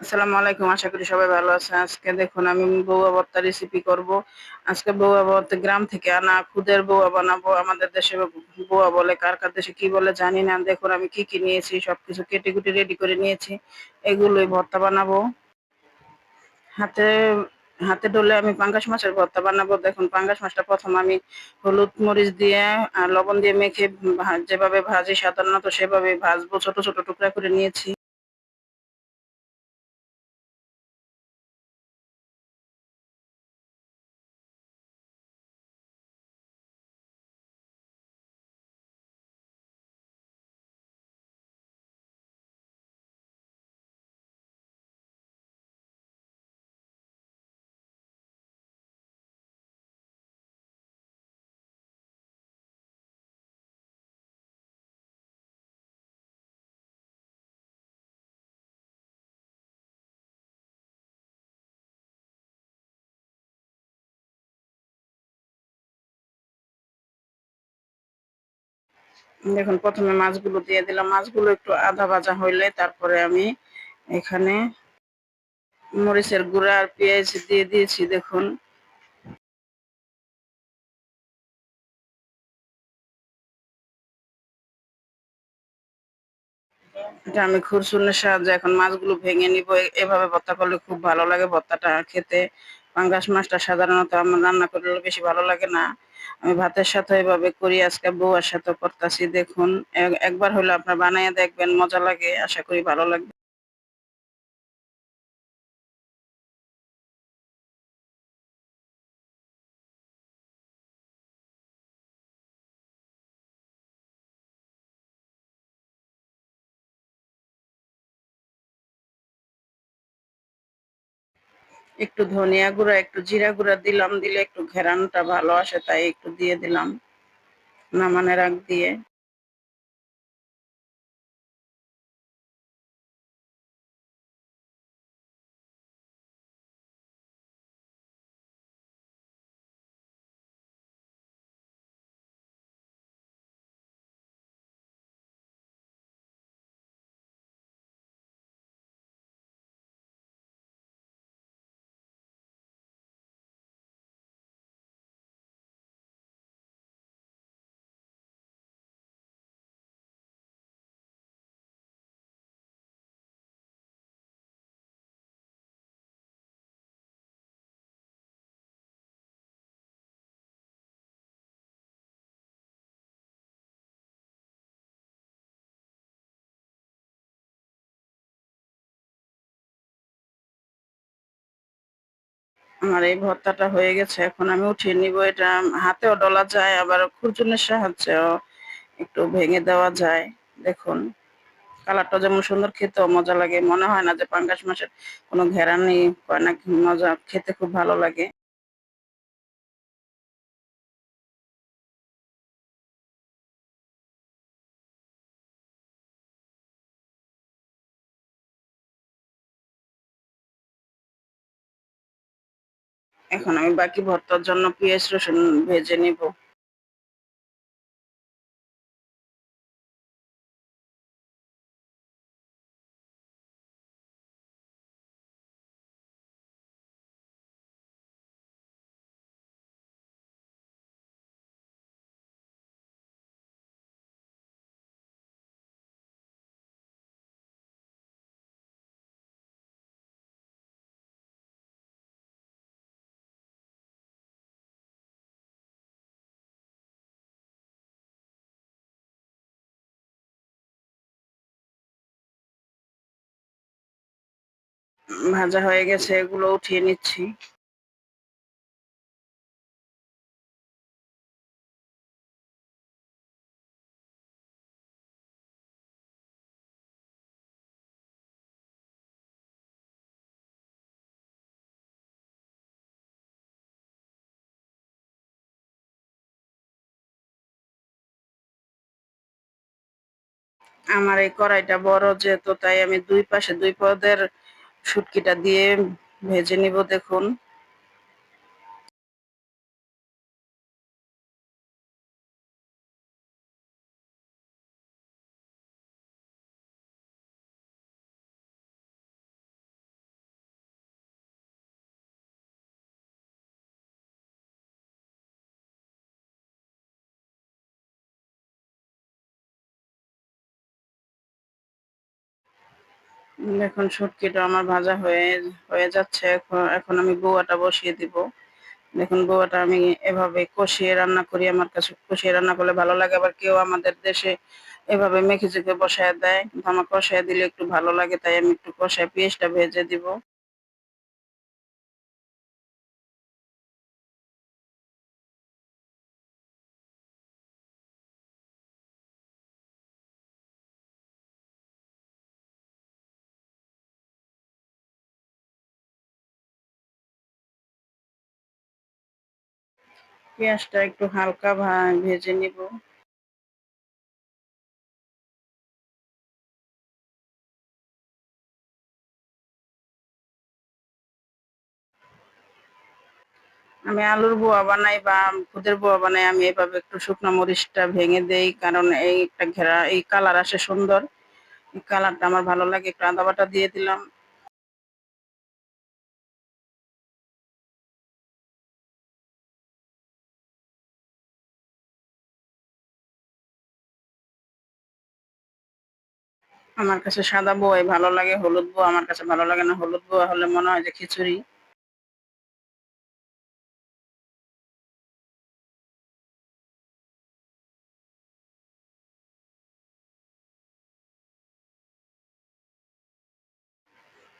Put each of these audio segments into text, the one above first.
আসসালামু আলাইকুম, আশা করি সবাই ভালো আছে আজকে দেখুন, আমি বউয়া ভর্তা রেসিপি করব। আজকে বউয়া ভর্তা গ্রাম থেকে আনা খুদের বউয়া বানাবো। আমাদের দেশে বৌয়া বলে, কার কার দেশে কি বলে জানি না। দেখুন, আমি কি কি নিয়েছি, সবকিছু কেটে কুটে রেডি করে নিয়েছি। এগুলোই ভর্তা বানাবো। হাতে হাতে ডলে আমি পাঙ্গাস মাছের ভর্তা বানাবো। দেখুন, পাঙ্গাস মাছটা প্রথম আমি হলুদ মরিচ দিয়ে আর লবণ দিয়ে মেখে যেভাবে ভাজি, সাধারণত সেভাবে ভাজবো। ছোট ছোট টুকরা করে নিয়েছি। দেখুন, প্রথমে মাছগুলো দিয়ে দিলাম। মাছগুলো একটু আধা ভাজা হইলে তারপরে আমি এখানে মরিচের গুঁড়া আর পেঁয়াজ দিয়ে দিয়েছি, দেখুন। এটা আমি খুরসুনের সাহায্যে এখন মাছগুলো ভেঙে নিব। এভাবে ভর্তা করলে খুব ভালো লাগে। ভর্তাটা খেতে পাঙ্গাস মাছটা সাধারণত আমার রান্না করলে বেশি ভালো লাগে না। আমি ভাতের সাথে এভাবে করি, আজকে বউয়ার সাথে করতেছি। দেখুন একবার হলো আপনার বানাইয়া দেখবেন, মজা লাগে, আশা করি ভালো লাগবে। একটু ধনিয়া গুঁড়া, একটু জিরা গুঁড়া দিলাম, দিলে একটু ঘেরানটা ভালো আসে, তাই একটু দিয়ে দিলাম। নামানের আগ দিয়ে। আমার এই ভর্তাটা হয়ে গেছে। এখন আমি উঠিয়ে নিব। এটা হাতেও ডলা যায়, আবার খুরচুনের সাহায্যেও একটু ভেঙে দেওয়া যায়। দেখুন, কালারটা যেমন সুন্দর, খেতেও মজা লাগে। মনে হয় না যে পাঙ্গাস মাসের কোনো ঘেরা নেই না মজা। খেতে খুব ভালো লাগে। এখন আমি বাকি ভর্তার জন্য পেঁয়াজ রসুন ভেজে নিব। ভাজা হয়ে গেছে, এগুলো উঠিয়ে নিচ্ছি। আমার এই কড়াইটা বড় যেহেতু, তাই আমি দুই পাশে, দুই পদের শুটকিটা দিয়ে ভেজে নিব দেখুন। দেখুন শুটকিটা আমার ভাজা হয়ে হয়ে যাচ্ছে। এখন এখন আমি বোয়াটা বসিয়ে দিব। দেখুন বোয়াটা আমি এভাবে কষিয়ে রান্না করি। আমার কাছে কষিয়ে রান্না করলে ভালো লাগে। আবার কেউ আমাদের দেশে এভাবে মেখে চেখে বসায় দেয়। আমার কষায় দিলে একটু ভালো লাগে, তাই আমি একটু কষায় পেঁয়াজটা ভেজে দিব। পেঁয়াজটা একটু হালকা ভেজে নিব। আমি আলুর বোয়া বানাই বা খুদের বোয়া বানাই, আমি এভাবে একটু শুকনো মরিচটা ভেঙে দেই, কারণ এই একটা ঘেরা, এই কালার আসে সুন্দর। কালারটা আমার ভালো লাগে, একটু আদা বাটা দিয়ে দিলাম। আমার কাছে সাদা বোয়াই ভালো লাগে হলুদ বউ আমার কাছে ভালো লাগে না হলুদ বোয়া হলে মনে হয় যে খিচুড়ি।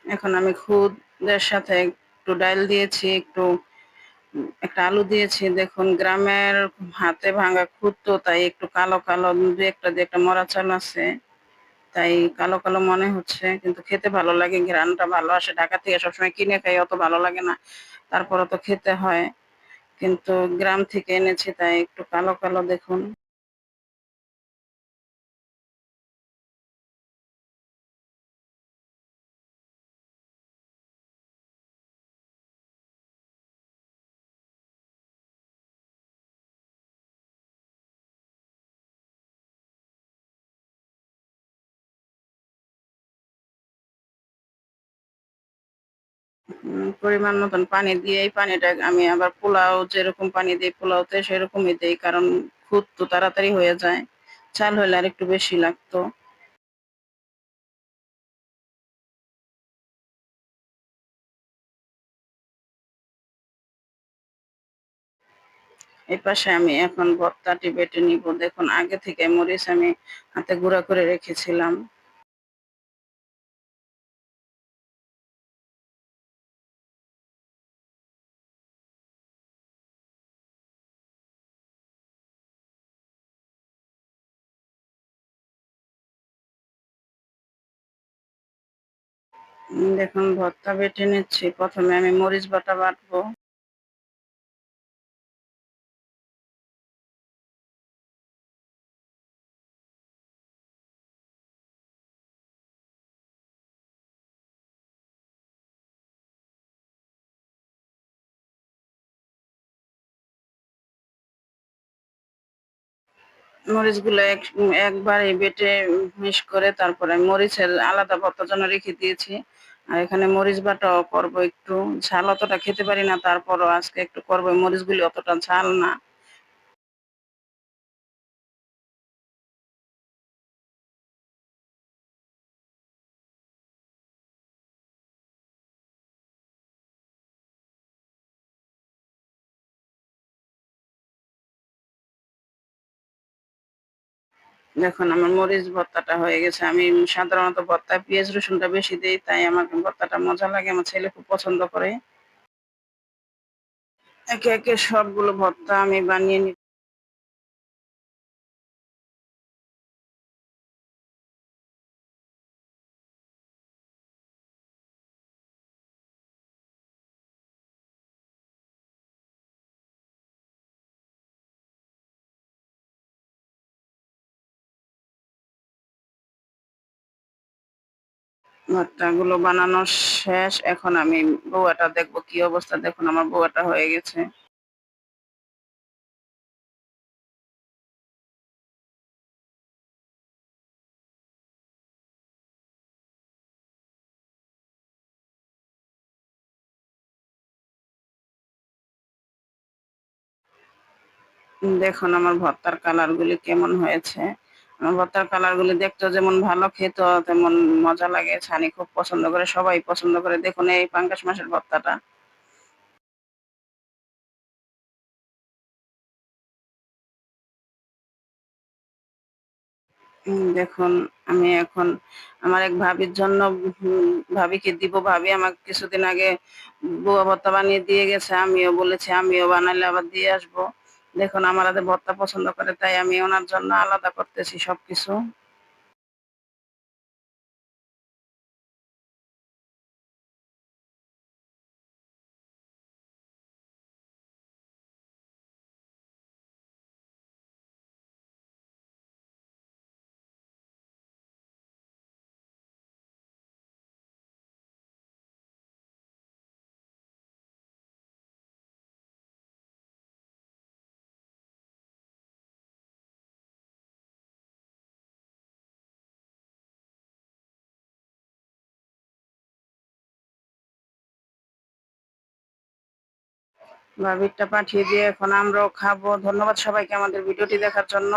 এখন আমি খুদের সাথে একটু ডাল দিয়েছি, একটু একটা আলু দিয়েছি। দেখুন, গ্রামের হাতে ভাঙা খুদ তো, তাই একটু কালো কালো দু একটা দিয়ে একটা মরা চাল আছে। তাই কালো কালো মনে হচ্ছে, কিন্তু খেতে ভালো লাগে ঘ্রানটা ভালো আসে। ঢাকা থেকে সবসময় কিনে খাই, অত ভালো লাগে না। তারপরে তো খেতে হয়। কিন্তু গ্রাম থেকে এনেছি, তাই একটু কালো কালো দেখুন। পরিমাণ মতন পানি দিয়ে এই পানিটা আমি আবার পোলাও যেরকম পানি দিই, পোলাওতে সেরকমই দিই, কারণ খুদ তো তাড়াতাড়ি হয়ে যায়। চাল হলে আর একটু বেশি লাগতো। এই পাশে আমি এখন ভর্তাটি বেটে নিব। দেখুন, আগে থেকে মরিচ আমি হাতে গুঁড়া করে রেখেছিলাম। দেখুন, ভর্তা বেটে নিচ্ছি। প্রথমে আমি মরিচ বাটা বাটবো। মরিচগুলো এক, একবারে বেটে মিশ করে তারপরে মরিচের আলাদা ভর্তার জন্য রেখে দিয়েছি। আর এখানে মরিচ বাটাও করব একটু। ঝাল অতটা খেতে পারি না, তারপরও আজকে একটু করব। মরিচগুলি অতটা ঝাল না। দেখুন, আমার মরিচ ভর্তাটা হয়ে গেছে। আমি সাধারণত ভর্তা পেঁয়াজ রসুনটা বেশি দিই, তাই আমার ভর্তাটা মজা লাগে, আমার ছেলে খুব পছন্দ করে। একে একে সবগুলো ভর্তা আমি বানিয়ে নিই ভর্তাগুলো বানানো শেষ। এখন আমি বউয়াটা দেখব কি অবস্থা। দেখুন, আমার বউয়াটা হয়ে গেছে। দেখুন, আমার ভর্তার কালার গুলি কেমন হয়েছে। ভর্তার কালারগুলি দেখতেও যেমন ভালো, খেতেও তেমন মজা লাগে। ছানি খুব পছন্দ করে, সবাই পছন্দ করে। দেখুন এই পাঙ্গাস মাছের ভর্তাটা। দেখুন, আমি এখন আমার এক ভাবির জন্য ভাবিকে দিব। ভাবি আমাকে কিছুদিন আগে, বুয়া ভর্তা বানিয়ে দিয়ে গেছে। আমিও বলেছি, আমিও বানালে আবার দিয়ে আসব। দেখুন আমার ভর্তা পছন্দ করে তাই আমি ওনার জন্য আলাদা করতেছি সবকিছু। ভাবিরটা পাঠিয়ে দিয়ে এখন আমরাও খাব। ধন্যবাদ সবাইকে আমাদের ভিডিওটি দেখার জন্য।